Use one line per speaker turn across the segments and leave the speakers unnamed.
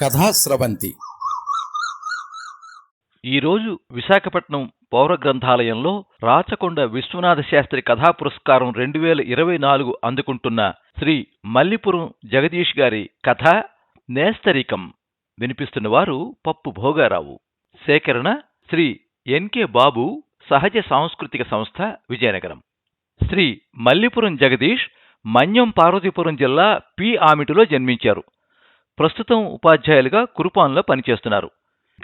కథాస్రవంతి
ఈరోజు విశాఖపట్నం పౌర గ్రంథాలయంలో రాచకొండ విశ్వనాథ శాస్త్రి కథా పురస్కారం రెండు వేల ఇరవై నాలుగు అందుకుంటున్న శ్రీ మల్లిపురం జగదీష్ గారి కథ నేస్తరికం వినిపిస్తున్నవారు పప్పు భోగారావు. సేకరణ శ్రీ ఎన్కే బాబు సహజ సాంస్కృతిక సంస్థ విజయనగరం. శ్రీ మల్లిపురం జగదీష్ మన్యం పార్వతీపురం జిల్లా పి ఆమిటిలో జన్మించారు. ప్రస్తుతం ఉపాధ్యాయులుగా కురుపాన్లో పనిచేస్తున్నారు.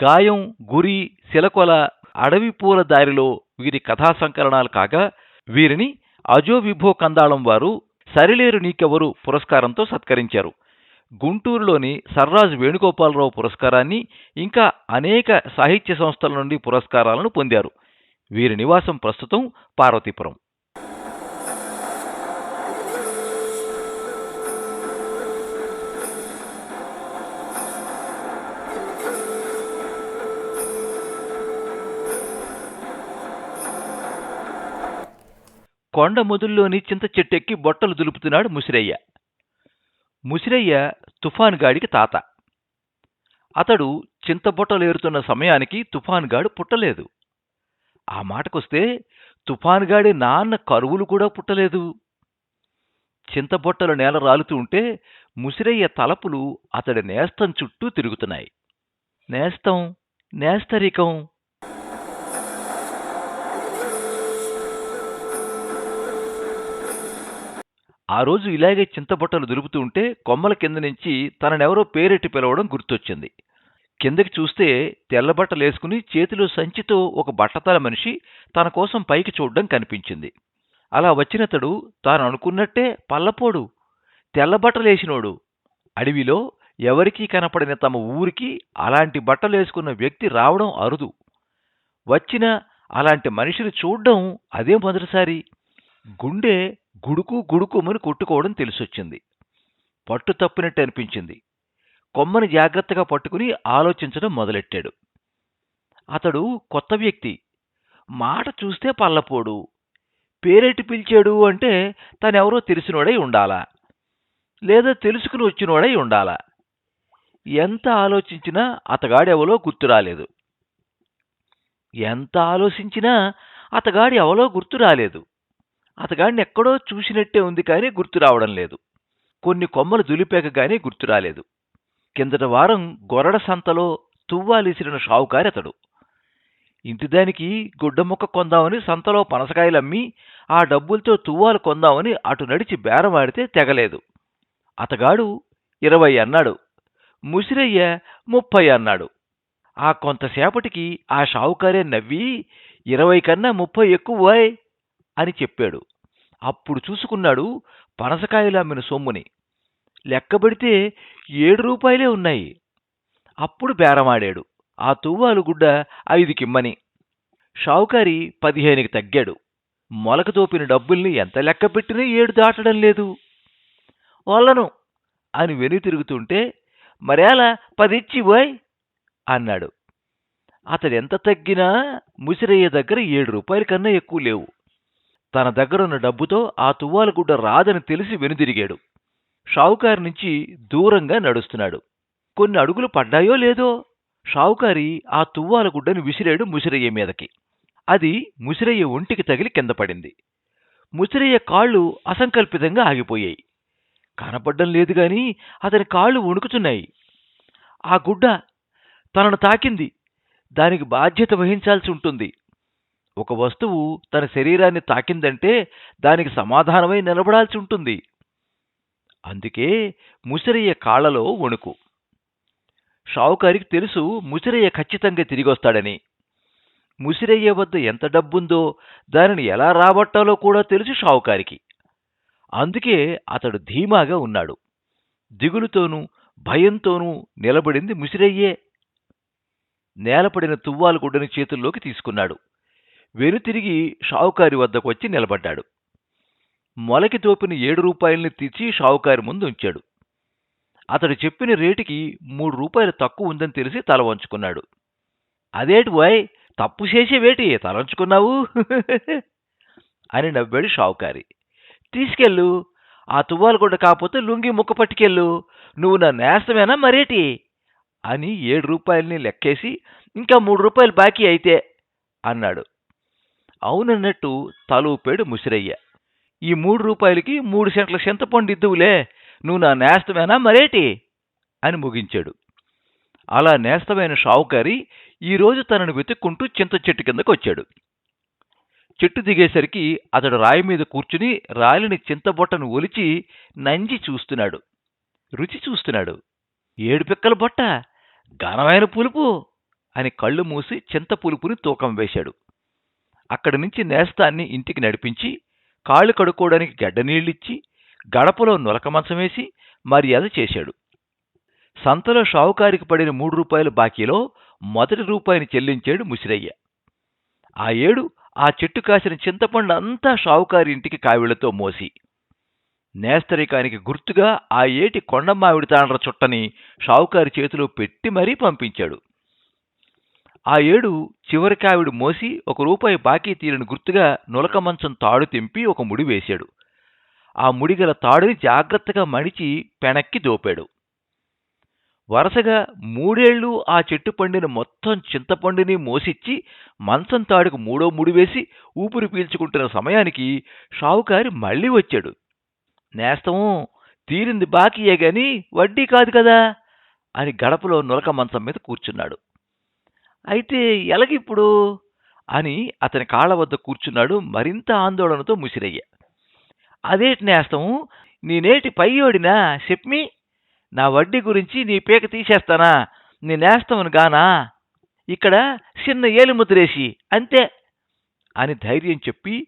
గాయం గురి శిలకొల అడవి పూల దారిలో వీరి కథా సంకలనాలు కాగా వీరిని అజో విభో కందాళం వారు సరిలేరు నీకెవరు పురస్కారంతో సత్కరించారు. గుంటూరులోని సర్రాజు వేణుగోపాలరావు పురస్కారాన్ని ఇంకా అనేక సాహిత్య సంస్థల నుండి పురస్కారాలను పొందారు. వీరి నివాసం ప్రస్తుతం పార్వతీపురం. కొండ మొదుల్లోని చింత చెట్టెక్కి బొట్టలు దులుపుతున్నాడు ముసిరయ్య. ముసిరయ్య తుఫాన్ గాడికి తాత. అతడు చింతబొట్టలేరుతున్న సమయానికి తుఫాన్ గాడు పుట్టలేదు. ఆ మాటకొస్తే తుఫాన్ గాడి నాన్న కరువులు కూడా పుట్టలేదు. చింతబొట్టలు నేల రాలుతూ ఉంటే ముసిరయ్య తలపులు అతడి నేస్తం చుట్టూ తిరుగుతున్నాయి. నేస్తం నేస్తరికం ఆ రోజు ఇలాగే చింతబొట్టలు దులుపుతూ ఉంటే కొమ్మల కింద నుంచి తననెవరో పేరెట్టి పిలవడం గుర్తొచ్చింది. కిందకి చూస్తే తెల్లబట్టలేసుకుని చేతిలో సంచితో ఒక బట్టతల మనిషి తన కోసం పైకి చూడడం కనిపించింది. అలా వచ్చినతడు తాను అనుకున్నట్టే పల్లపోడు తెల్లబట్టలేసినోడు అడవిలో ఎవరికీ కనపడిన తమ ఊరికి అలాంటి బట్టలేసుకున్న వ్యక్తి రావడం అరుదు. వచ్చిన అలాంటి మనిషిని చూడ్డం అదే మొదటిసారి. గుండె గుడుకు గుడుకుమని కొట్టుకోవడం తెలిసొచ్చింది. పట్టు తప్పినట్టు అనిపించింది. కొమ్మని జాగ్రత్తగా పట్టుకుని ఆలోచించడం మొదలెట్టాడు. అతడు కొత్త వ్యక్తి. మాట చూస్తే పల్లపోడు. పేరెట్టి పిలిచాడు అంటే తనెవరో తెలిసినోడై ఉండాలా? లేదా తెలుసుకుని వచ్చినోడై ఉండాలా? ఎంత ఆలోచించినా అతగాడెవలో గుర్తు రాలేదు. ఎంత ఆలోచించినా అతగాడి ఎవలో గుర్తు రాలేదు. అతగాడిని ఎక్కడో చూసినట్టే ఉంది కానీ గుర్తు రావడం లేదు. కొన్ని కొమ్మలు దులిపాక గానీ గుర్తు రాలేదు. కిందట వారం గొరడ సంతలో తువ్వాలిసిరిన షావుకారి అతడు. ఇంటిదానికి గుడ్డముక్క కొందామని సంతలో పనసకాయలమ్మి ఆ డబ్బులతో తువ్వాలు కొందామని అటు నడిచి బేరమాడితే తెగలేదు. అతగాడు ఇరవై అన్నాడు. ముసిరయ్య ముప్పై అన్నాడు. ఆ కొంతసేపటికి ఆ షావుకారే నవ్వి ఇరవై కన్నా ముప్పై ఎక్కువాయ్ అని చెప్పాడు. అప్పుడు చూసుకున్నాడు పనసకాయలు అమ్మిన సొమ్ముని. లెక్కబడితే ఏడు రూపాయలే ఉన్నాయి. అప్పుడు బేరమాడాడు. ఆ తువ్వాలు గుడ్డ ఐదుకిమ్మని. షావుకారి పదిహేనుకి తగ్గాడు. మొలక తోపిన డబ్బుల్ని ఎంత లెక్క పెట్టినా ఏడు దాటడం లేదు. వాళ్ళను అని వెను తిరుగుతుంటే మరేలా పదిచ్చి పోయ్ అన్నాడు. అతడెంత తగ్గినా ముసిరయ్య దగ్గర ఏడు రూపాయల కన్నా ఎక్కువ లేవు. తన దగ్గరున్న డబ్బుతో ఆ తువ్వాల గుడ్డ రాదని తెలిసి వెనుదిరిగాడు. షావుకారి నుంచి దూరంగా నడుస్తున్నాడు. కొన్ని అడుగులు పడ్డాయో లేదో షావుకారి ఆ తువ్వాలగుడ్డను విసిరాడు ముసిరయ్య మీదకి. అది ముసిరయ్య ఒంటికి తగిలి కింద పడింది. ముసిరయ్య కాళ్ళు అసంకల్పితంగా ఆగిపోయాయి. కనపడ్డం లేదు గాని అతని కాళ్ళు వణుకుతున్నాయి. ఆ గుడ్డ తనను తాకింది. దానికి బాధ్యత వహించాల్సి ఉంటుంది. ఒక వస్తువు తన శరీరాన్ని తాకిందంటే దానికి సమాధానమై నిలబడాల్సి ఉంటుంది. అందుకే ముసిరయ్య కాళ్ళలో వణుకు. షావుకారికి తెలుసు ముసిరయ్య ఖచ్చితంగా తిరిగొస్తాడని. ముసిరయ్య వద్ద ఎంత డబ్బుందో దానిని ఎలా రాబట్టాలో కూడా తెలుసు షావుకారికి. అందుకే అతడు ధీమాగా ఉన్నాడు. దిగులుతోనూ భయంతోనూ నిలబడింది ముసిరయ్యే. నేలపడిన తువ్వాలు గుడ్డని చేతుల్లోకి తీసుకున్నాడు. వెనుతిరిగి షావుకారి వద్దకు వచ్చి నిలబడ్డాడు. మొలకి తోపిన ఏడు రూపాయల్ని తెచ్చి షావుకారి ముందు ఉంచాడు. అతడు చెప్పిన రేటుకి మూడు రూపాయలు తక్కువ ఉందని తెలిసి తల వంచుకున్నాడు. అదేటి బాయ్ తప్పు చేసేవేటి తలంచుకున్నావు అని నవ్వాడు షావుకారి. తీసుకెళ్ళు ఆ తువ్వాలు గుడ్డ కాకపోతే లుంగి ముక్క పట్టుకెళ్ళు నువ్వు నా నేస్తమేనా మరేటి? అని ఏడు రూపాయలని లెక్కేసి ఇంకా మూడు రూపాయలు బాకీ అయితే అన్నాడు. అవునన్నట్టు తలూపాడు ముసిరయ్య. ఈ మూడు రూపాయలకి మూడు సెంట్ల చింతపండు ఇద్దువులే నువ్వు నా నేస్తమేనా మరేటి? అని ముగించాడు. అలా నేస్తమైన షావుకారి ఈరోజు తనను వెతుక్కుంటూ చింత చెట్టు కిందకు వచ్చాడు చెట్టు దిగేసరికి అతడు రాయి మీద కూర్చుని రాలిని చింతబొట్టను ఒలిచి నంజి చూస్తున్నాడు. రుచి చూస్తున్నాడు. ఏడు పిక్కల బొట్ట ఘనమైన పులుపు అని కళ్ళు మూసి చింత పులుపుని తూకం వేశాడు. అక్కడి నుంచి నేస్తాన్ని ఇంటికి నడిపించి కాళ్ళు కడుక్కోవడానికి గడ్డ నీళ్ళిచ్చి గడపలో నులక మర్యాద చేశాడు. సంతలో షావుకారికి పడిన మూడు రూపాయల బాకీలో మొదటి రూపాయిని చెల్లించాడు ముసిరయ్య. ఆ ఏడు ఆ చెట్టు కాసిన చింతపండు అంతా షావుకారి ఇంటికి కావిళ్ళతో మోసి. నేస్తరికానికి గుర్తుగా ఆ ఏటి కొండమావిడి తాండ్ర చుట్టని షావుకారి చేతిలో పెట్టి మరీ పంపించాడు. ఆ ఏడు చివరికి ఆవిడ మోసి ఒక రూపాయి బాకీ తీరని గుర్తుగా నులక మంచం తాడు తెంపి ఒక ముడి వేశాడు. ఆ ముడిగల తాడుని జాగ్రత్తగా మడిచి పెనక్కి దోపాడు. వరుసగా మూడేళ్ళు ఆ చెట్టు పండిన మొత్తం చింతపండుని మోసిచ్చి మంచం తాడుకు మూడో ముడి వేసి ఊపిరి పీల్చుకుంటున్న సమయానికి షావుకారి మళ్ళీ వచ్చాడు. నేస్తము తీరింది బాకీయే గాని వడ్డీ కాదు కదా అని గడపలో నులక మంచం మీద కూర్చున్నాడు. అయితే ఎలగిప్పుడు? అని అతని కాళ్ళ వద్ద కూర్చున్నాడు మరింత ఆందోళనతో ముసిరయ్య. అదేటి నేస్తము నేనేటి పయ్యోడినా చెప్పి నా వడ్డీ గురించి నీ పీక తీసేస్తానా? నీ నేస్తమును గానా? ఇక్కడ చిన్న ఏలిముద్రేసి అంతే అని ధైర్యం చెప్పి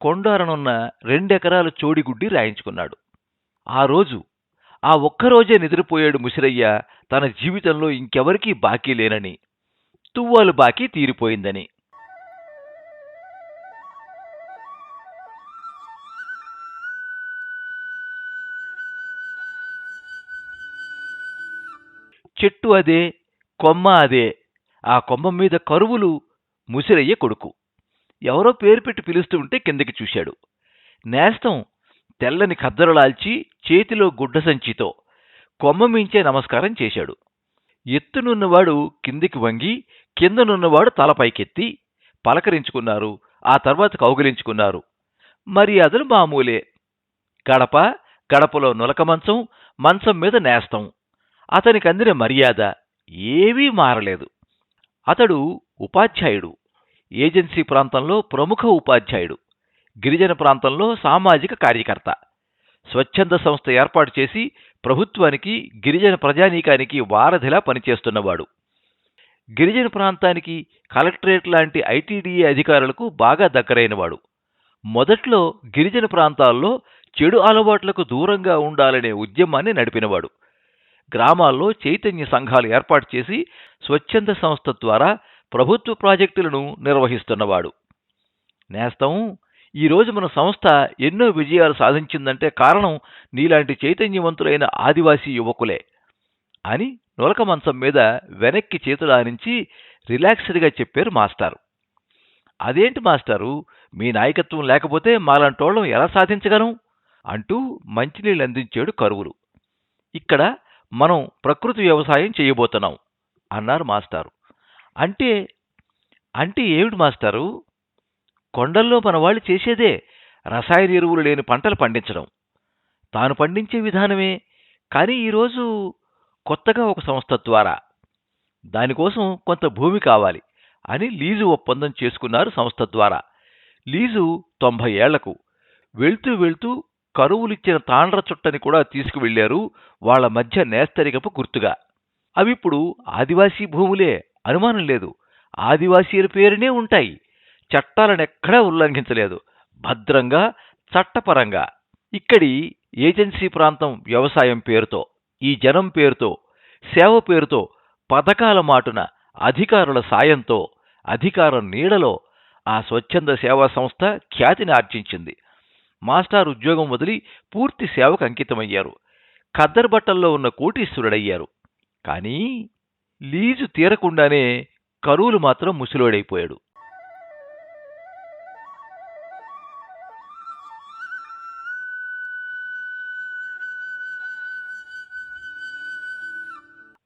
కొండారనున్న రెండెకరాల చోడిగుడ్డి రాయించుకున్నాడు. ఆ రోజు ఆ ఒక్కరోజే నిద్రపోయాడు ముసిరయ్య తన జీవితంలో ఇంకెవరికీ బాకీ లేనని. తువ్వాలు బాకీ తీరిపోయిందని. చెట్టు అదే కొమ్మ అదే ఆ కొమ్మ మీద కరువులు ముసిరయ్య కొడుకు. ఎవరో పేరు పెట్టి పిలుస్తూ ఉంటే కిందకి చూశాడు. నేస్తం తెల్లని ఖద్దరులాల్చి చేతిలో గుడ్డ సంచితో కొమ్మ మించే నమస్కారం చేశాడు. ఎత్తునున్నవాడు కిందికి వంగి కిందనున్నవాడు తల పైకెత్తి పలకరించుకున్నారు. ఆ తర్వాత కౌగిలించుకున్నారు. మర్యాదలు మామూలే. గడప గడపలో నులక మంచం మంచం మీద నేస్తం. అతనికి అందిన మర్యాద ఏవీ మారలేదు. అతడు ఉపాధ్యాయుడు. ఏజెన్సీ ప్రాంతంలో ప్రముఖ ఉపాధ్యాయుడు. గిరిజన ప్రాంతంలో సామాజిక కార్యకర్త. స్వచ్ఛంద సంస్థ ఏర్పాటు చేసి ప్రభుత్వానికి గిరిజన ప్రజానీకానికి వారధిలా పనిచేస్తున్నవాడు. గిరిజన ప్రాంతానికి కలెక్టరేట్ లాంటి ఐటీడీఏ అధికారులకు బాగా దగ్గరైనవాడు. మొదట్లో గిరిజన ప్రాంతాల్లో చెడు అలవాట్లకు దూరంగా ఉండాలనే ఉద్యమాన్ని నడిపినవాడు. గ్రామాల్లో చైతన్య సంఘాలు ఏర్పాటు చేసి స్వచ్ఛంద సంస్థ ద్వారా ప్రభుత్వ ప్రాజెక్టులను నిర్వహిస్తున్నవాడు. నేస్తం ఈరోజు మన సంస్థ ఎన్నో విజయాలు సాధించిందంటే కారణం నీలాంటి చైతన్యవంతులైన ఆదివాసీ యువకులే. అని నులక మంచం మీద వెనక్కి చేతులానించి రిలాక్స్డ్గా చెప్పారు మాస్టారు. అదేంటి మాస్టారు? మీ నాయకత్వం లేకపోతే మాలాంటోళ్ళం ఎలా సాధించగలం? అంటూ మంచినీళ్ళు అందించాడు కరువులు. ఇక్కడ మనం ప్రకృతి వ్యవసాయం చేయబోతున్నాం అన్నారు మాస్టారు. అంటే అంటే ఏమిటి మాస్టారు? కొండల్లో మన వాళ్ళు చేసేదే రసాయన ఎరువులు లేని పంటలు పండించడం. తాను పండించే విధానమే. కానీ ఈరోజు కొత్తగా ఒక సంస్థ ద్వారా. దానికోసం కొంత భూమి కావాలి అని లీజు ఒప్పందం చేసుకున్నారు సంస్థ ద్వారా. లీజు తొంభై ఏళ్ళకు వెళ్తూ వెళ్తూ కరువులిచ్చిన తాండ్ర చుట్టని కూడా తీసుకువెళ్ళారు వాళ్ళ మధ్య నేస్తరికపు గుర్తుగా. అవిప్పుడు ఆదివాసీ భూములే అనుమానం లేదు. ఆదివాసీల పేరునే ఉంటాయి. చట్టాలనెక్కడా ఉల్లంఘించలేదు. భద్రంగా చట్టపరంగా. ఇక్కడి ఏజెన్సీ ప్రాంతం వ్యవసాయం పేరుతో. ఈ జనం పేరుతో సేవ పేరుతో పథకాల మాటున అధికారుల సాయంతో అధికారం నీడలో ఆ స్వచ్ఛంద సేవా సంస్థ ఖ్యాతిని ఆర్జించింది. మాస్టార్ ఉద్యోగం వదిలి పూర్తి సేవకు అంకితమయ్యారు. ఖద్దర్ బట్టల్లో ఉన్న కోటీశ్వరుడయ్యారు. కానీ లీజు తీరకుండానే కరువులు మాత్రం ముసిలోడైపోయాడు.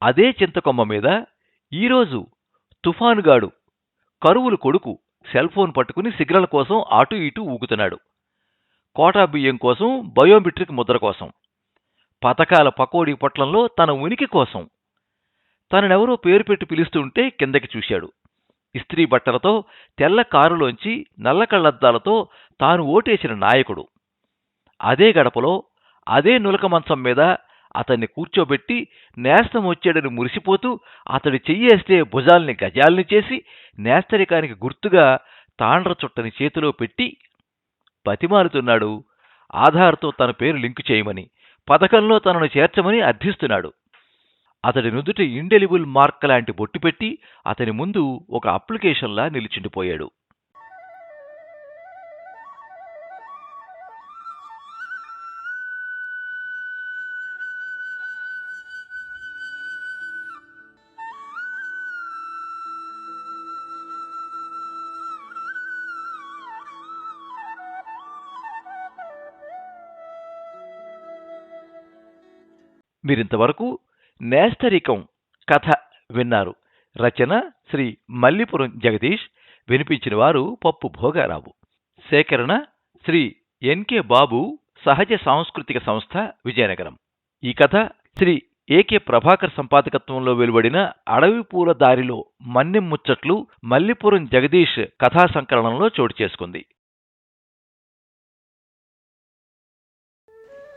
అదే చింతకొమ్మ మీద ఈరోజు తుఫానుగాడు కరువులు కొడుకు సెల్ ఫోన్ పట్టుకుని సిగ్నల్ కోసం అటు ఇటు ఊగుతున్నాడు. కోటా బియ్యం కోసం బయోమెట్రిక్ ముద్ర కోసం. పథకాల పకోడీ పొట్లంలో తన ఉనికి కోసం. తననెవరో పేరు పెట్టి పిలుస్తుంటే కిందకి చూశాడు. ఇస్త్రీ బట్టలతో తెల్ల కారులోంచి నల్ల కళ్ళద్దాలతో తాను ఓటేసిన నాయకుడు. అదే గడపలో అదే నులక మంచం మీద అతన్ని కూర్చోబెట్టి నేస్తం వచ్చాడని మురిసిపోతూ అతడి చెయ్యేస్తే భుజాల్ని గజాల్ని చేసి నేస్తరికానికి గుర్తుగా తాండ్ర చుట్టని చేతిలో పెట్టి బతిమాలుతున్నాడు. ఆధార్తో తన పేరు లింకు చేయమని పథకంలో తనను చేర్చమని అర్థిస్తున్నాడు. అతడి నుదుట ఇండెలిబుల్ మార్క్ లాంటి బొట్టు పెట్టి అతని ముందు ఒక అప్లికేషన్లా నిలిచిండిపోయాడు. మీరింతవరకు నేస్తరికం కథ విన్నారు. రచన శ్రీ మల్లిపురం జగదీష్. వినిపించిన వారు పప్పు భోగారావు. సేకరణ శ్రీ ఎన్కే బాబు సహజ సాంస్కృతిక సంస్థ విజయనగరం. ఈ కథ శ్రీ ఏకే ప్రభాకర్ సంపాదకత్వంలో వెలువడిన అడవి పూల దారిలో మన్నెం ముచ్చట్లు మల్లిపురం జగదీష్ కథా సంకలనంలో చోటు చేసుకుంది.